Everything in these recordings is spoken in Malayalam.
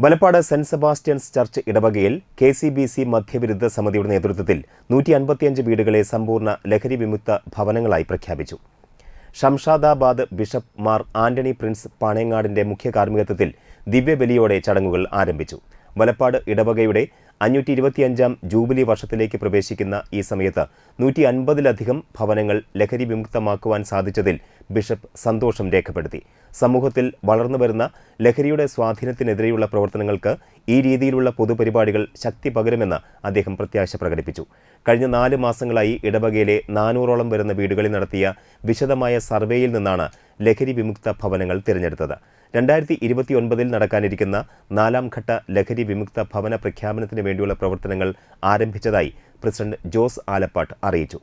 വലപ്പാട് സെന്റ് സെബാസ്റ്റ്യൻസ് ചർച്ച് ഇടവകയിൽ കെ സി ബി സി മധ്യവിരുദ്ധ സമിതിയുടെ നേതൃത്വത്തിൽ നൂറ്റി അൻപത്തിയഞ്ച് വീടുകളെ സമ്പൂർണ ലഹരി വിമുക്ത ഭവനങ്ങളായി പ്രഖ്യാപിച്ചു. Shamshabad bishop Mar Antony Prince പാണേങ്ങാടിന്റെ മുഖ്യ കാർമ്മികത്വത്തിൽ ദിവ്യബലിയോടെ ചടങ്ങുകൾ ആരംഭിച്ചു. വലപ്പാട് ഇടവകയുടെ അഞ്ഞൂറ്റി ഇരുപത്തിയഞ്ചാം ജൂബിലി വർഷത്തിലേക്ക് പ്രവേശിക്കുന്ന ഈ സമയത്ത് നൂറ്റി അൻപതിലധികം ഭവനങ്ങൾ ലഹരി വിമുക്തമാക്കുവാൻ സാധിച്ചതിൽ ബിഷപ്പ് സന്തോഷം രേഖപ്പെടുത്തി. സമൂഹത്തിൽ വളർന്നുവരുന്ന ലഹരിയുടെ സ്വാധീനത്തിനെതിരെയുള്ള പ്രവർത്തനങ്ങൾക്ക് ഈ രീതിയിലുള്ള പൊതുപരിപാടികൾ ശക്തി പകരുമെന്ന് അദ്ദേഹം പ്രത്യാശ പ്രകടിപ്പിച്ചു. കഴിഞ്ഞ നാല് മാസങ്ങളായി ഇടവകയിലെ നാനൂറോളം വരുന്ന വീടുകളിൽ നടത്തിയ വിശദമായ സർവേയിൽ നിന്നാണ് ലഹരി വിമുക്ത ഭവനങ്ങൾ തിരഞ്ഞെടുത്തത്. രണ്ടായിരത്തി ഇരുപത്തി ഒൻപതിൽ നടക്കാനിരിക്കുന്ന നാലാം ഘട്ട ലഹരി വിമുക്ത ഭവന പ്രഖ്യാപനത്തിന് വേണ്ടിയുള്ള പ്രവർത്തനങ്ങൾ ആരംഭിച്ചതായി പ്രസിഡന്റ് ജോസ് ആലപ്പാട്ട് അറിയിച്ചു.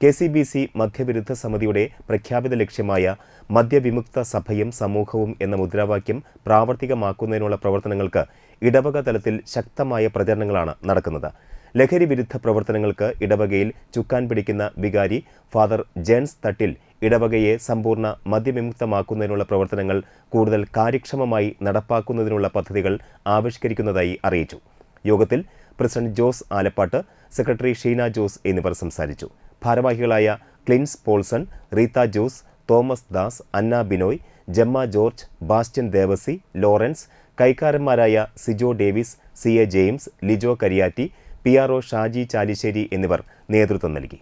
കെ സി ബി സി മദ്യവിരുദ്ധ സമിതിയുടെ പ്രഖ്യാപിത ലക്ഷ്യമായ മദ്യവിമുക്ത സഭയും സമൂഹവും എന്ന മുദ്രാവാക്യം പ്രാവർത്തികമാക്കുന്നതിനുള്ള പ്രവർത്തനങ്ങൾക്ക് ഇടവക തലത്തിൽ ശക്തമായ പ്രചരണങ്ങളാണ് നടക്കുന്നത്. ലഹരി വിരുദ്ധ പ്രവർത്തനങ്ങൾക്ക് ഇടവകയിൽ ചുക്കാൻ പിടിക്കുന്ന വികാരി ഫാദർ ജെൻസ് തട്ടിൽ ഇടവകയെ സമ്പൂർണ മദ്യവിമുക്തമാക്കുന്നതിനുള്ള പ്രവർത്തനങ്ങൾ കൂടുതൽ കാര്യക്ഷമമായി നടപ്പാക്കുന്നതിനുള്ള പദ്ധതികൾ ആവിഷ്കരിക്കുന്നതായി അറിയിച്ചു. യോഗത്തിൽ president Jose Alappatt secretary Sheena Jose എന്നിവർ സംസാരിച്ചു. ഭാരവാഹികളായ Clins Paulson Reetha Jose Thomas Das Anna Binoy Jemma George Bastian Devasy Lawrence കൈക്കാരന്മാരായ Sijo Davis C A James Lijo Kariyatty P R O Shaji Chalissery എന്നിവർ നേതൃത്വം നൽകി.